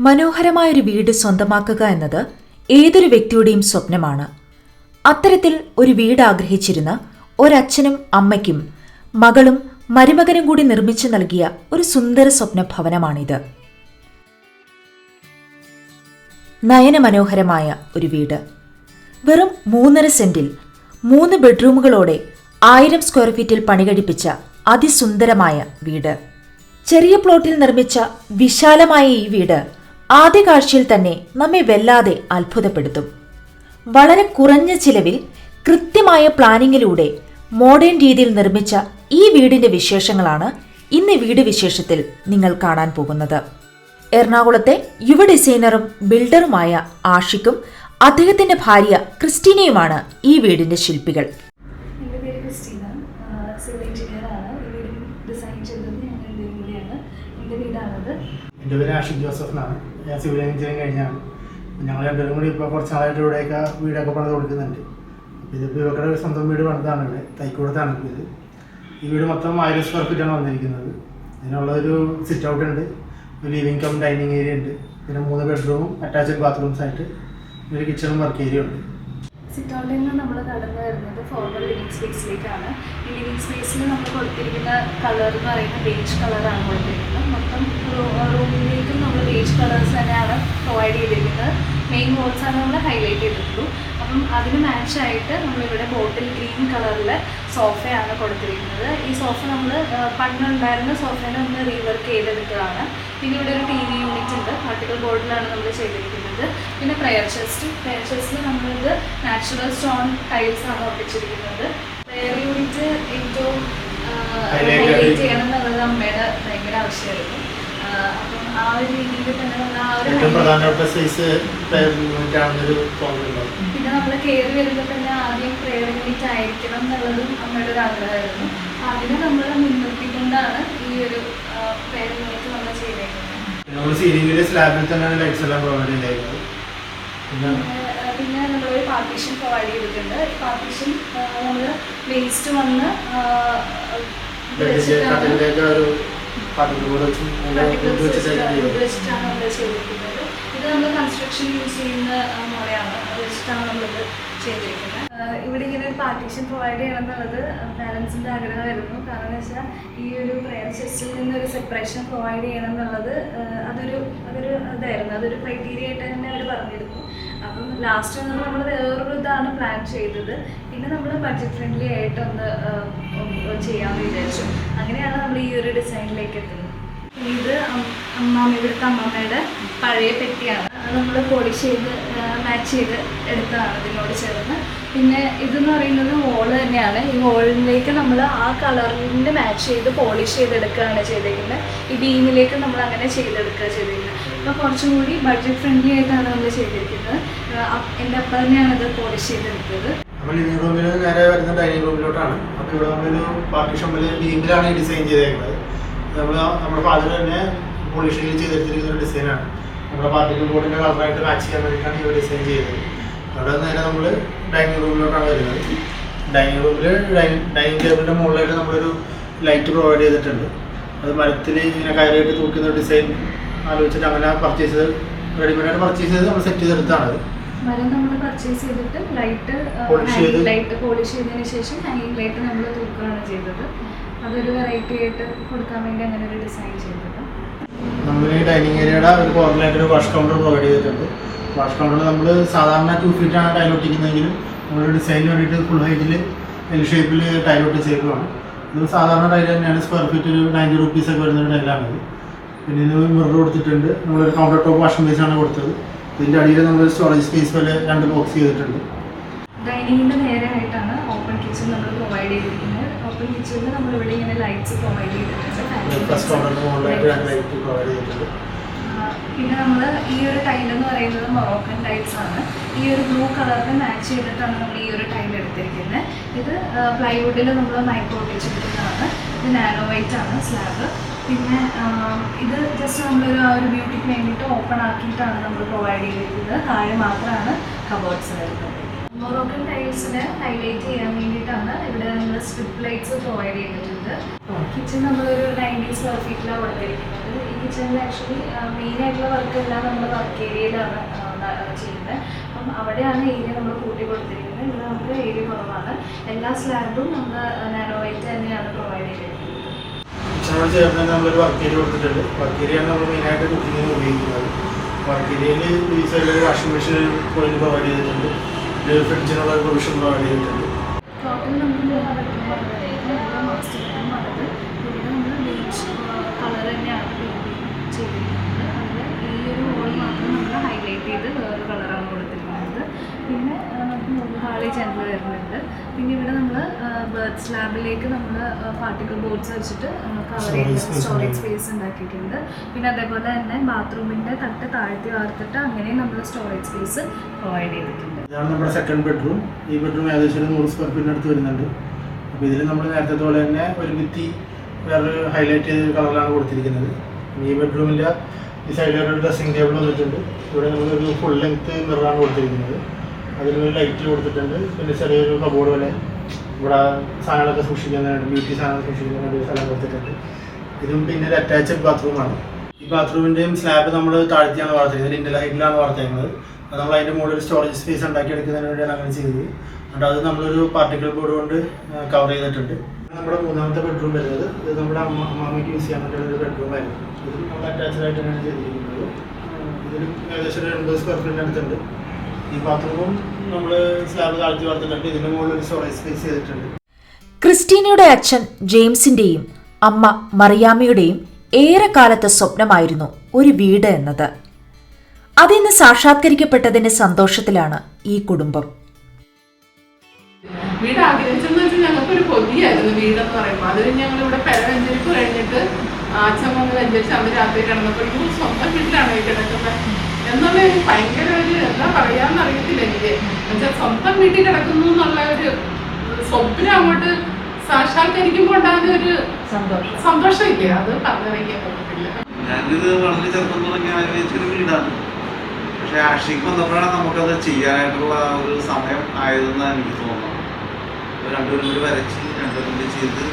മനോഹരമായൊരു വീട് സ്വന്തമാക്കുക എന്നത് ഏതൊരു വ്യക്തിയുടെയും സ്വപ്നമാണ്. അത്തരത്തിൽ ഒരു വീട് ആഗ്രഹിച്ചിരുന്ന ഒരച്ഛനും അമ്മയ്ക്കും മകളും മരുമകനും കൂടി നിർമ്മിച്ചു നൽകിയ ഒരു സുന്ദര സ്വപ്ന ഭവനമാണിത് നയനമനോഹരമായ ഒരു വീട്. വെറും മൂന്നര സെന്റിൽ മൂന്ന് ബെഡ്റൂമുകളോടെ ആയിരം സ്ക്വയർ ഫീറ്റിൽ പണികഴിപ്പിച്ച അതിസുന്ദരമായ വീട്. ചെറിയ പ്ലോട്ടിൽ നിർമ്മിച്ച വിശാലമായ ഈ വീട് ആദ്യ കാഴ്ചയിൽ തന്നെ നമ്മെ വല്ലാതെ അത്ഭുതപ്പെടുത്തും. വളരെ കുറഞ്ഞ ചിലവിൽ കൃത്യമായ പ്ലാനിങ്ങിലൂടെ മോഡേൺ രീതിയിൽ നിർമ്മിച്ച ഈ വീടിന്റെ വിശേഷങ്ങളാണ് ഇന്ന് വീട് വിശേഷത്തിൽ നിങ്ങൾ കാണാൻ പോകുന്നത്. എറണാകുളത്തെ യുവ ഡിസൈനറും ബിൽഡറുമായ ആഷിക്കും അദ്ദേഹത്തിന്റെ ഭാര്യ ക്രിസ്റ്റീനയുമാണ് ഈ വീടിന്റെ ശില്പികൾ എന്റെ പേര് ക്രിസ്റ്റീന സിവിൽ എഞ്ചിനീയർ ആണ് ഈ വീട് ഡിസൈൻ ചെയ്തത് ഞാൻ രണ്ടുപേരും കൂടിയാണ് എന്റെ വീടാണത് എന്റെ പേര് ആഷിഖ് ജോസഫ് എന്നാണ്. ഞാൻ സിവിൽ എഞ്ചിനീയറിംഗ് കഴിഞ്ഞാണ്. ഞങ്ങൾ രണ്ടുപേരും കൂടി ഇപ്പോൾ കുറച്ച് നാളായിട്ട് ഇവിടെയൊക്കെ വീടൊക്കെ പണിത് കൊടുക്കുന്നുണ്ട്. അപ്പോൾ ഇതിപ്പോൾ ഇവരുടെ സ്വന്തം വീട് പണിതാണ് ഇവിടെ. തൈക്കൂടത്താണ് ഇത്. ഈ വീട് മൊത്തം ആയിരം സ്ക്വയർ ഫീറ്റാണ് വന്നിരിക്കുന്നത്. ഇതിനുള്ളൊരു സിറ്റ് ഔട്ട് ഉണ്ട്. ഒരു ലിവിങ് കം ഡൈനിങ് ഏരിയ ഉണ്ട്. പിന്നെ മൂന്ന് ബെഡ്റൂമും അറ്റാച്ച്ഡ് ബാത്റൂംസ് ആയിട്ട് ഒരു കിച്ചണും വർക്ക് ഏരിയ ഉണ്ട്. സിറ്റ് ഔട്ടിൽ നിന്ന് നമ്മൾ കടന്നു വരുന്നത് ഫോർമൽ ലിവിങ് സ്പേസിലേക്കാണ് ഈ ലിവിങ് സ്പേസിൽ നമ്മൾ കൊടുത്തിരിക്കുന്ന കളർ എന്ന് പറയുന്നത് ബേജ് കളറാണ് കൊടുത്തിരിക്കുന്നത്. റൂമിലേക്കും നമ്മൾ ബേജ് കളേഴ്സ് തന്നെയാണ് പ്രൊവൈഡ് ചെയ്തിരിക്കുന്നത്. മെയിൻ ഹോൾസാണ് നമ്മൾ ഹൈലൈറ്റ് ചെയ്തിട്ടുള്ളൂ. അപ്പം അതിന് മാച്ചായിട്ട് നമ്മളിവിടെ ബോട്ടിൽ ഗ്രീൻ കളറിൽ സോഫയാണ് കൊടുത്തിരിക്കുന്നത്. ഈ സോഫ നമ്മൾ പണ്ടുണ്ടായിരുന്ന സോഫേനെ ഒന്ന് റീവർക്ക് ചെയ്തെടുത്തതാണ്. പിന്നെ ഇവിടെ ഒരു ടി വി യൂണിറ്റ് ഉണ്ട്. പാർട്ടിക്കൽ ബോർഡിലാണ് നമ്മൾ ചെയ്തിരിക്കുന്നത്. പിന്നെ പ്രയർ ചെസ്റ്റ് പ്രയർ ചെസ്റ്റിൽ നമ്മളിത് നാച്ചുറൽ സ്റ്റോൺ ടൈൽസാണ് ഒപ്പിച്ചിരിക്കുന്നത് പ്രയർ യൂണിറ്റ് ഏറ്റവും ഹൈലൈറ്റ് ചെയ്യണം എന്നുള്ളത് അമ്മയുടെ ഭയങ്കര ആവശ്യമായിരുന്നു. ഏറ്റവും പ്രധാനപ്പെട്ട സൈസ് ആണെന്നൊരു തോന്നലുണ്ടാവും പിന്നെ നമ്മൾ കയറി വരുമ്പോൾ തന്നെ ആദ്യം പ്രേയർ യൂണിറ്റ് ആയിരിക്കണം എന്നുള്ളതും അമ്മയുടെ ഒരു ആഗ്രഹമായിരുന്നു. അതിനെ നമ്മൾ മുൻനിർത്തിക്കൊണ്ടാണ് ഈ ഒരു പ്രേയർ യൂണിറ്റ് നമ്മൾ ചെയ്തേക്കുന്നത്. നമ്മൾ സീലിംഗിലെ സ്ലാബിൽ തന്നെയാണ് ലൈറ്റ്സ് എല്ലാം പ്രൊവൈഡ് ചെയ്തേക്കുന്നത് പിന്നെ? നമ്മളൊരു പാർട്ടീഷൻ പ്രൊവൈഡ് ചെയ്തിട്ടുണ്ട്. പാർട്ടീഷൻ നമ്മൾ വേസ്റ്റ് വന്ന് ഒരു പാട്ടിൽ കൂടെ വെച്ച് ഇത് നമ്മൾ കൺസ്ട്രക്ഷൻ യൂസ് ചെയ്യുന്ന ആ, മുറയാണ് അത് വെച്ചിട്ടാണ് നമ്മളിത് ചെയ്തിരിക്കുന്നത് ഇവിടെ ഇങ്ങനെ ഒരു പാർട്ടീഷൻ പ്രൊവൈഡ് ചെയ്യണം എന്നുള്ളത് പാരൻസിന്റെ ആഗ്രഹമായിരുന്നു. കാരണം എന്ന് വെച്ചാൽ ഈ ഒരു പ്രയർ ചെസ്റ്റിൽ നിന്ന് ഒരു സെപ്പറേഷൻ പ്രൊവൈഡ് ചെയ്യണം എന്നുള്ളത് അതൊരു അതൊരു ഇതായിരുന്നു. അതൊരു ക്രൈറ്റീരിയ ആയിട്ട് തന്നെ അവർ പറഞ്ഞിരുന്നു. അപ്പം ലാസ്റ്റ് വന്നപ്പോൾ നമ്മൾ വേറൊരു ഇതാണ് പ്ലാൻ ചെയ്തത്. പിന്നെ നമ്മൾ ബഡ്ജറ്റ് ഫ്രണ്ട്ലി ആയിട്ടൊന്ന് ചെയ്യാമെന്ന് വിചാരിച്ചു. അങ്ങനെയാണ് നമ്മൾ ഈ ഒരു ഡിസൈനിലേക്ക് എത്തുന്നത്. ഇത് അമ്മാമ്മ ഇവിടുത്തെ അമ്മമ്മയുടെ പഴയ പെട്ടിയാണ്. അത് നമ്മൾ പോളിഷ് ചെയ്ത് മാച്ച് ചെയ്ത് എടുത്തതാണ് ഇതിനോട് ചേർന്ന്. പിന്നെ ഇതെന്ന് പറയുന്നത് വോൾ തന്നെയാണ്. ഈ വോളിലേക്ക് നമ്മൾ ആ കളറിന്റെ മാച്ച് ചെയ്ത് പോളിഷ് ചെയ്തെടുക്കുകയാണ് ചെയ്തിരിക്കുന്നത്. ഈ ബീമിലേക്ക് നമ്മൾ അങ്ങനെ ചെയ്തെടുക്കുക ചെയ്തിരിക്കുന്നത്. അപ്പോൾ കുറച്ചും കൂടി ബഡ്ജറ്റ് ഫ്രണ്ട്ലി ആയിട്ടാണ് നമ്മൾ ചെയ്തിരിക്കുന്നത്. എന്റെ അപ്പ- തന്നെയാണ് ഇത് പോളിഷ് ചെയ്തെടുത്തത്. അപ്പോൾ ലിവിംഗ് റൂമിൽ നേരെ വരുന്ന ഡൈനിങ് റൂമിലോട്ടാണ് അപ്പോൾ ഇവിടെ നമ്മളൊരു പാർട്ടിഷൻ പോലെ ബീമിലാണ് ഈ ഡിസൈൻ ചെയ്തേക്കുന്നത്. നമ്മൾ നമ്മുടെ ഫാദർ തന്നെ പോളിഷ് ചെയ്തെടുത്തിരിക്കുന്ന ഒരു ഡിസൈനാണ് നമ്മുടെ പാർട്ടിക്കൽ ബോർഡിന്റെ കളറായിട്ട് മാച്ച് ചെയ്യാൻ വേണ്ടിയിട്ടാണ് ഈ ഡിസൈൻ ചെയ്തത്. അവിടെ നേരെ നമ്മൾ ഡൈനിങ് റൂമിലോട്ടാണ് വരുന്നത്. ഡൈനിങ് റൂമിൽ ഡൈനിങ് ടേബിളിന്റെ മുകളിലായിട്ട് നമ്മളൊരു ലൈറ്റ് പ്രൊവൈഡ് ചെയ്തിട്ടുണ്ട്. അത് മരത്തിൽ ഇങ്ങനെ കയറിയിട്ട് തൂക്കുന്ന ഡിസൈൻ ആലോചിച്ചിട്ട് അങ്ങനെ പർച്ചേസ് റെഡിമെയ്ഡ് ആയിട്ട് പർച്ചേസ് ചെയ്ത് നമ്മൾ സെറ്റ് ചെയ്തെടുത്താണ് മരം നമ്മൾ പർച്ചേസ് ചെയ്തിട്ട് ലൈറ്റ്? ലൈറ്റ് പോളിഷ് ചെയ്തതിന് ശേഷം ഹാങ്ങിങ് ലൈറ്റ് നമ്മൾ തൂക്കുകയാണ് ചെയ്തത്. അതൊരു വെറൈറ്റി ആയിട്ട് കൊടുക്കാൻ വേണ്ടി അങ്ങനെ ഒരു ഡിസൈൻ ചെയ്തത്. നമ്മൾ ഈ ഡൈനിങ് ഏരിയയുടെ ഒരു കോർണറായിട്ട് ഒരു വാഷ് കൗണ്ടർ പ്രൊവൈഡ് ചെയ്തിട്ടുണ്ട്. വാഷ് കൗണ്ടർ നമ്മൾ സാധാരണ ടു ഫീറ്റാണ് ടൈൽ ഒട്ടിക്കുന്നതെങ്കിലും നമ്മൾ ഡിസൈനിന് വേണ്ടിയിട്ട് ഫുൾ ഹൈറ്റിൽ എൽ ഷേപ്പിൽ ടൈൽ ഒട്ടിച്ചേക്കുവാണ്. ഇത് സാധാരണ ടൈൽ തന്നെയാണ്. സ്ക്വയർ ഫീറ്റ് ഒരു നയന്റി റുപ്പീസ് ഒക്കെ വരുന്ന ടൈലാണിത് പിന്നെ ഇതിന് മിറർ കൊടുത്തിട്ടുണ്ട്. നമ്മളൊരു കൗണ്ടർ ടോപ്പ് വാഷിംഗ് ബേസാണ് കൊടുത്തത്. ഇതിന്റെ അടിയിൽ നമ്മൾ സ്റ്റോറേജ് സ്പേസ് പോലെ രണ്ട് ബോക്സ് ചെയ്തിട്ടുണ്ട്. ഡൈനിങ്ങിന്റെ നേരെ ആയിട്ടാണ് ഓപ്പൺ കിച്ചൺ നമ്മൾ പ്രൊവൈഡ് ചെയ്തിരിക്കുന്നത്. ഓപ്പൺ കിച്ചണിൽ നമ്മൾ ഇവിടെ ഇങ്ങനെ ലൈറ്റ്സ് പ്രൊവൈഡ് ചെയ്തിട്ടുണ്ട്. പിന്നെ നമ്മൾ ഈ ഒരു ടൈൽ എന്ന് പറയുന്നത് മൊറോക്കൻ ടൈൽസ് ആണ്. ഈ ഒരു ബ്ലൂ കളറിന് മാച്ച് ചെയ്തിട്ടാണ് നമ്മൾ ഈ ഒരു ടൈൽ എടുത്തിരിക്കുന്നത്. ഇത് പ്ലൈവുഡിൽ നമ്മൾ മൈക്രോ ഒട്ടിച്ചിരിക്കുന്നതാണ് ഇത് നാനോ വൈറ്റ് ആണ് സ്ലാബ് പിന്നെ ഇത് ജസ്റ്റ് നമ്മളൊരു ആ ഒരു ബ്യൂട്ടിക്ക് വേണ്ടിയിട്ട് ഓപ്പൺ ആക്കിയിട്ടാണ് നമ്മൾ പ്രൊവൈഡ് ചെയ്തിരിക്കുന്നത്. താഴെ മാത്രമാണ് കബോർഡ്സ് വരുന്നത്. മൊറോക്കൻ ടൈൽസിനെ ഹൈലൈറ്റ് ചെയ്യാൻ വേണ്ടിയിട്ടാണ് ഇവിടെ നമ്മൾ സ്ട്രിപ്പ് ലൈറ്റ്സ് പ്രൊവൈഡ് ചെയ്തിട്ടുണ്ട്. കിച്ചൺ നമ്മളൊരു നയന്റി സ്ക്വയർ ഫീറ്റിലാണ് കൊടുത്തിരിക്കുന്നത് ഈ കിച്ചണിൽ ആക്ച്വലി മെയിൻ ആയിട്ടുള്ള വർക്ക് എല്ലാം നമ്മൾ വർക്ക് ഏരിയയിലാണ് ചെയ്യുന്നത്. അപ്പം അവിടെയാണ് ഏരിയ നമ്മൾ കൂട്ടി കൊടുത്തിരിക്കുന്നത്. ഇവിടെ നമുക്ക് ഏരിയ കുറവാണ്. എല്ലാ സ്ലാബും നമ്മൾ നാനോവൈറ്റ് തന്നെയാണ് പ്രൊവൈഡ് ചെയ്തിരിക്കുന്നത്. നമ്മൾ ചേർന്ന് നമ്മളൊരു വർക്ക് ഏരിയ കൊടുത്തിട്ടുണ്ട്. വർക്ക് നമ്മൾ മെയിനായിട്ട് കുക്കിങ്ങിന് ഉപയോഗിക്കുന്നത്. വർക്ക് ഏരിയയിൽ ഈ സൈഡിൽ വാഷിംഗ് മെഷീൻ പ്രൊവൈഡ് ചെയ്തിട്ടുണ്ട്. ഫ്രിഡ്ജിനുള്ള ഒരു പ്രൊവിഷൻ പ്രൊവൈഡ് ചെയ്തിട്ടുണ്ട് കളർ തന്നെയാണ് ഈ ഒരു ഹോൾ ഹൈലൈറ്റ് ചെയ്ത് വേറൊരു കളറാണ് കൊടുത്തിരിക്കുന്നത്. പിന്നെ നമുക്ക് ഹാളി ജനൽ വരുന്നുണ്ട്. പിന്നെ ഇവിടെ നമ്മൾ ബേർഡ്സ് ലാബിലേക്ക് നമ്മൾ പാർട്ടിക്കിൾ ബോർഡ്സ് വെച്ചിട്ട് കവർ ചെയ്ത് സ്റ്റോറേജ് സ്പേസ് ഉണ്ടാക്കിയിട്ടുണ്ട്. പിന്നെ അതേപോലെ തന്നെ ബാത്റൂമിന്റെ തട്ട് താഴ്ത്തി വാർത്തിട്ട് അങ്ങനെ നമ്മൾ സ്റ്റോറേജ് സ്പേസ് പ്രൊവൈഡ് ചെയ്തിട്ടുണ്ട്. ഇതാണ് നമ്മുടെ സെക്കൻഡ് ബെഡ്റൂം ഈ ബെഡ്റൂം ഏകദേശം നൂറ് സ്ക്വയർ ഫീറ്റിന് അടുത്ത് വരുന്നുണ്ട്. അപ്പോൾ ഇതിൽ നമ്മൾ നേരത്തെ പോലെ തന്നെ ഒരു ഭിത്തി വേറൊരു ഹൈലൈറ്റ് ചെയ്ത കളറിലാണ് കൊടുത്തിരിക്കുന്നത്. ഈ ബെഡ്റൂമിന്റെ ഈ സൈഡിലൊരു ഡ്രസ്സിംഗ് ടേബിൾ വന്നിട്ടുണ്ട്. ഇവിടെ ഒരു ഫുൾ ലെങ്ത് മിററാണ് കൊടുത്തിരിക്കുന്നത്. അതിലൊരു ലൈറ്റ് കൊടുത്തിട്ടുണ്ട്. പിന്നെ ചെറിയൊരു കബോർഡ് പോലെ ഇവിടെ സാധനങ്ങളൊക്കെ സൂക്ഷിക്കുന്നതിനായിട്ട് ബ്യൂട്ടി സാധനങ്ങൾ സൂക്ഷിക്കുന്നതിനായിട്ട് ഒരു സ്ഥലം കൊടുത്തിട്ടുണ്ട്. ഇതും പിന്നെ ഒരു അറ്റാച്ച്ഡ് ബാത്റൂമാണ് ഈ ബാത്റൂമിന്റെയും സ്ലാബ് നമ്മൾ താഴ്ത്തിയാണ് വാർത്തിരിക്കുന്നത് ലിൻഡൽ ഹൈറ്റിലാണ് അത് നമ്മൾ അതിന്റെ മുകളിൽ സ്റ്റോറേജ് സ്പേസ് ഉണ്ടാക്കിയെടുക്കുന്നതിന് വേണ്ടിയാണ് അങ്ങനെ ചെയ്തത്. എന്നിട്ട് അത് നമ്മളൊരു പാർട്ടിക്കൽ ബോർഡ് കൊണ്ട് കവർ ചെയ്തിട്ടുണ്ട്. നമ്മുടെ മൂന്നാമത്തെ ബെഡ്റൂം വരുന്നത്. ഇത് നമ്മുടെ അമ്മ അമ്മാമ്മയ്ക്ക് യൂസ് ചെയ്യാൻ പറ്റുന്ന ഒരു ബെഡ്റൂം ആയിരുന്നു. ഇത് നമ്മൾ അറ്റാച്ച്ഡ് തന്നെയാണ് ചെയ്തിരിക്കുന്നത്. ഇതിൽ ഏകദേശം ഒരു സ്ക്വയർ ഫീറ്റിന് അടുത്തുണ്ട്. ഈ ബാത്റൂമും നമ്മൾ സ്ലാബ് താഴ്ത്തി മുകളിൽ ഒരു സ്റ്റോറേജ് സ്പേസ് ചെയ്തിട്ടുണ്ട്. ക്രിസ്റ്റീനയുടെ അച്ഛൻ ജെയിംസിന്റെയും അമ്മ മറിയാമ്മയുടെയും ഏറെക്കാലത്തെ സ്വപ്നമായിരുന്നു ഒരു വീട് എന്നത്. അതിന്ന് സാക്ഷാത്കരിക്കപ്പെട്ടതിന്റെ സന്തോഷത്തിലാണ് ഈ കുടുംബം. വീട് ആഗ്രഹിച്ചെന്ന് വെച്ചാൽ ഞങ്ങൾക്കൊരു കൊതിയായിരുന്നു വീടെന്ന് പറയുമ്പോൾ. അത് കഴിഞ്ഞ് ഞങ്ങൾ ഇവിടെ പെരവെഞ്ചരിപ്പ് കഴിഞ്ഞിട്ട് അച്ഛൻ വന്ന് വെഞ്ചരിച്ച് അന്ന് രാത്രി കിടന്നപ്പോഴേക്കും സ്വന്തം വീട്ടിലാണ് ഈ കിടക്കുന്നത്? എന്നുള്ള ഒരു ഭയങ്കര ഒരു എന്താ പറയാന്ന് അറിയത്തില്ല എനിക്ക്. എന്നുവെച്ചാൽ സ്വന്തം വീട്ടിൽ കിടക്കുന്നു എന്നുള്ള ഒരു സ്വപ്നം അങ്ങോട്ട് സാക്ഷാത്കരിക്കുമ്പോൾ ഉണ്ടാകുന്ന ഒരു സന്തോഷം. സന്തോഷമില്ലേ? അത് പറഞ്ഞറിയിക്കാൻ പറ്റത്തില്ല. ഞാനിത് വളരെ ചെറുപ്പം തുടങ്ങി ആഗ്രഹിച്ചൊരു വീടാണ്. പക്ഷെ അക്ഷയ്ക്ക് വന്നപ്പോഴാണ് നമുക്കത് ചെയ്യാനായിട്ടുള്ള ഒരു സമയം ആയതെന്നാണ് എനിക്ക് തോന്നുന്നത്. ഒരു രണ്ടുപേരും കൂടി വരച്ച് രണ്ടുപേരും കൂടി ചെയ്ത്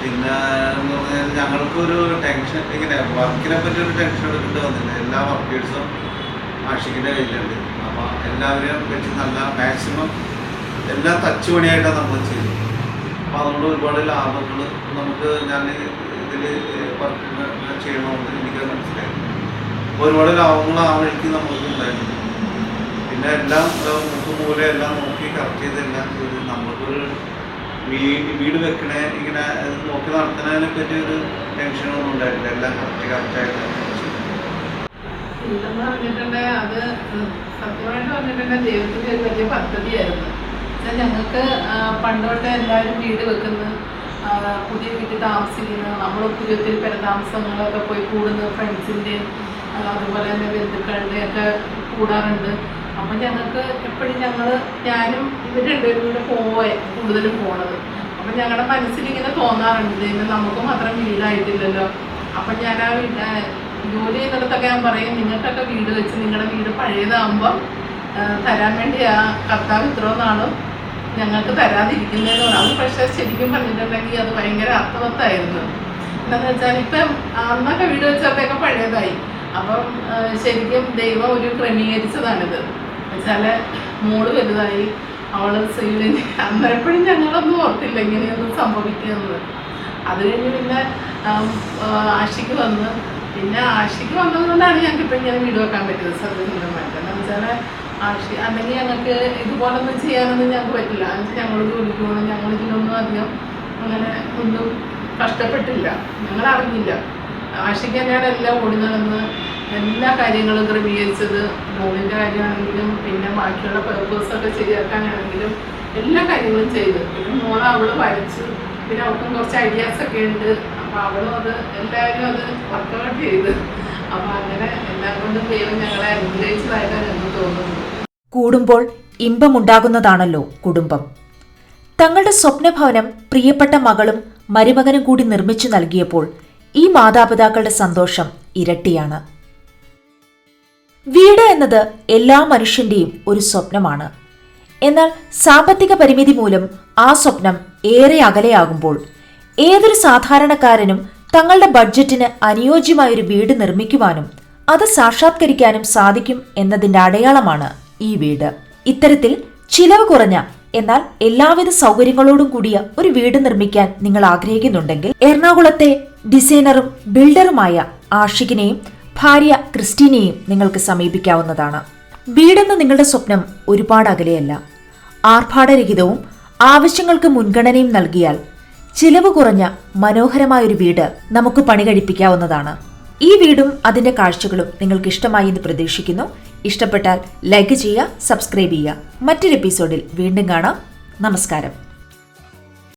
പിന്നെ എന്ന് പറഞ്ഞാൽ ഞങ്ങൾക്കൊരു ടെൻഷൻ ഇങ്ങനെ വർക്കിനെ പറ്റി ഒരു ടെൻഷൻ എടുക്കേണ്ടി വന്നില്ല. എല്ലാ വർക്കേഴ്സും ആഷിക്കിന്റെ കയ്യിലുണ്ട്. അപ്പോൾ എല്ലാവരെയും വെച്ച് നല്ല മാക്സിമം എല്ലാ തച്ച് പണിയായിട്ടാണ് നമ്മൾ ചെയ്തത് അപ്പോൾ അതുകൊണ്ട് ഒരുപാട് ലാഭങ്ങൾ നമുക്ക് ഞാൻ ഇതിൽ വർക്ക് ചെയ്യണമെന്ന് എനിക്ക് മനസ്സിലായി. ഒരുപാട് ലാഭങ്ങൾ ആ വഴിക്ക് നമുക്ക് ഉണ്ടായിരുന്നു. പിന്നെ എല്ലാം മുക്ക് മൂലം എല്ലാം നോക്കി കറക്റ്റ് ചെയ്തെല്ലാം ചെയ്ത് നമുക്കൊരു വീട് വീട് വെക്കണേ ഇങ്ങനെ നോക്കി നടത്തുന്നതിനെ പറ്റി ഒരു ടെൻഷനൊന്നും ഉണ്ടായിട്ടില്ല. എല്ലാം കറക്റ്റ് കറക്റ്റായിട്ട് ഇല്ലെന്ന് പറഞ്ഞിട്ടുണ്ടെ അത് സത്യമായിട്ട് പറഞ്ഞിട്ടുണ്ടെ ദൈവത്തിന്റെ ഒരു വലിയ പദ്ധതിയായിരുന്നു. എന്നാൽ ഞങ്ങൾക്ക് പണ്ടോട്ടെ എല്ലാവരും വീട് വെക്കുന്നു പുതിയ വീട്ടിൽ താമസിക്കുന്നു നമ്മൾ ഒത്തിരി ഒത്തിരി പെരതാമസങ്ങളൊക്കെ പോയി കൂടുന്നു ഫ്രണ്ട്സിന്റെ അതുപോലെ തന്നെ ബന്ധുക്കളുടെ ഒക്കെ കൂടാറുണ്ട്. അപ്പം ഞങ്ങൾക്ക് എപ്പോഴും ഞങ്ങൾ ഞാനും ഇവർ രണ്ടുപേരും കൂടെ പോവേ കൂടുതലും പോണത്. അപ്പം ഞങ്ങളുടെ മനസ്സിലിങ്ങനെ തോന്നാറുണ്ട് ദൈവം നമുക്ക് മാത്രം വീടായിട്ടില്ലല്ലോ. അപ്പം ഞാൻ ആ വീട് ആ, ജോലി ചെയ്യുന്നിടത്തൊക്കെ ഞാൻ പറയും നിങ്ങൾക്കൊക്കെ വീട് വെച്ച് നിങ്ങളുടെ വീട് പഴയതാകുമ്പോൾ തരാൻ വേണ്ടി ആ കർത്താവ് ഇത്രയോ നാളും ഞങ്ങൾക്ക് തരാതിരിക്കുന്നതെന്ന് അത് പക്ഷേ ശരിക്കും പറഞ്ഞിട്ടുണ്ടെങ്കിൽ അത് ഭയങ്കര അർത്ഥവത്തായിരുന്നു. എന്താണെന്ന് വെച്ചാൽ ഇപ്പം അന്നൊക്കെ വീട് വെച്ചപ്പോഴൊക്കെ പഴയതായി. അപ്പം ശരിക്കും ദൈവം ഒരു ക്രമീകരിച്ചതാണിത്. വെച്ചാൽ മോൾ വലുതായി അവൾ സിവിൽ അന്നേരപ്പോഴും ഞങ്ങളൊന്നും ഓർത്തില്ല ഇങ്ങനെയൊന്നും സംഭവിക്കുന്നത് അത് കഴിഞ്ഞ് പിന്നെ ആശിക്ക് വന്ന് പിന്നെ ആഷിക്ക് വന്നതുകൊണ്ടാണ് ഞങ്ങൾക്ക് ഇപ്പം ഇങ്ങനെ വീട് വെക്കാൻ പറ്റുന്നത് സത്യസന്ധമായിട്ട് എന്ന് വെച്ചാൽ ആഷി അല്ലെങ്കിൽ ഞങ്ങൾക്ക് ഇതുപോലൊന്നും ചെയ്യാനൊന്നും ഞങ്ങൾക്ക് പറ്റില്ല. എന്നുവെച്ചാൽ ഞങ്ങൾ ജോലിക്ക് പോകണം ഞങ്ങൾ ഇതിലൊന്നും അധികം അങ്ങനെ ഒന്നും കഷ്ടപ്പെട്ടില്ല. ഞങ്ങൾ അറിഞ്ഞില്ല ആഷിക്ക് തന്നെയാണ് എല്ലാം ഓടി നടന്ന് എല്ലാ കാര്യങ്ങളും ക്രമീകരിച്ചത്. മോളിന്റെ കാര്യമാണെങ്കിലും പിന്നെ ബാക്കിയുള്ള പേപ്പേഴ്സൊക്കെ ശരിയാക്കാനാണെങ്കിലും എല്ലാ കാര്യങ്ങളും ചെയ്തു. പിന്നെ മോളെ അവൾ വരച്ചു. പിന്നെ അവൾക്കും കുറച്ച് ഐഡിയാസ് ഒക്കെ ഉണ്ട്. അപ്പോൾ അവളും അത് എല്ലാവരും അത് വർക്കൗട്ട് ചെയ്ത്. അപ്പോൾ അങ്ങനെ എല്ലാം കൊണ്ടും ദൈവം ഞങ്ങളെ അനുഗ്രഹിച്ചതായിട്ടാണ് ഞങ്ങൾ തോന്നുന്നത്. കൂടുമ്പോൾ ഇമ്പമുണ്ടാകുന്നതാണല്ലോ കുടുംബം. തങ്ങളുടെ സ്വപ്നഭവനം പ്രിയപ്പെട്ട മകളും മരുമകനും കൂടി നിർമ്മിച്ചു നൽകിയപ്പോൾ ഈ മാതാപിതാക്കളുടെ സന്തോഷം ഇരട്ടിയാണ്. വീട് എന്നത് എല്ലാ മനുഷ്യന്റെയും ഒരു സ്വപ്നമാണ്. എന്നാൽ സാമ്പത്തിക പരിമിതി മൂലം ആ സ്വപ്നം ഏറെ അകലെയാകുമ്പോൾ ഏതൊരു സാധാരണക്കാരനും തങ്ങളുടെ ബഡ്ജറ്റിന് അനുയോജ്യമായൊരു വീട് നിർമ്മിക്കുവാനും അത് സാക്ഷാത്കരിക്കാനും സാധിക്കും എന്നതിന്റെ അടയാളമാണ് ഈ വീട്. ഇത്തരത്തിൽ ചിലവ് കുറഞ്ഞ എന്നാൽ എല്ലാവിധ സൗകര്യങ്ങളോടും കൂടിയ ഒരു വീട് നിർമ്മിക്കാൻ നിങ്ങൾ ആഗ്രഹിക്കുന്നുണ്ടെങ്കിൽ എറണാകുളത്തെ ഡിസൈനറും ബിൽഡറുമായ ആഷിഖിനെയും ഭാര്യ ക്രിസ്റ്റീനെയും നിങ്ങൾക്ക് സമീപിക്കാവുന്നതാണ്. വീടെന്ന നിങ്ങളുടെ സ്വപ്നം ഒരുപാട് അകലെയല്ല. ആർഭാടരഹിതവും ആവശ്യങ്ങൾക്ക് മുൻഗണനയും നൽകിയാൽ ചിലവ് കുറഞ്ഞ മനോഹരമായൊരു വീട് നമുക്ക് പണി കഴിപ്പിക്കാവുന്നതാണ് ഈ വീടും അതിന്റെ കാഴ്ചകളും നിങ്ങൾക്ക് ഇഷ്ടമായി എന്ന് പ്രതീക്ഷിക്കുന്നു. ഇഷ്ടപ്പെട്ടാൽ ലൈക്ക് ചെയ്യുക സബ്സ്ക്രൈബ് ചെയ്യുക. മറ്റൊരു എപ്പിസോഡിൽ വീണ്ടും കാണാം. നമസ്കാരം.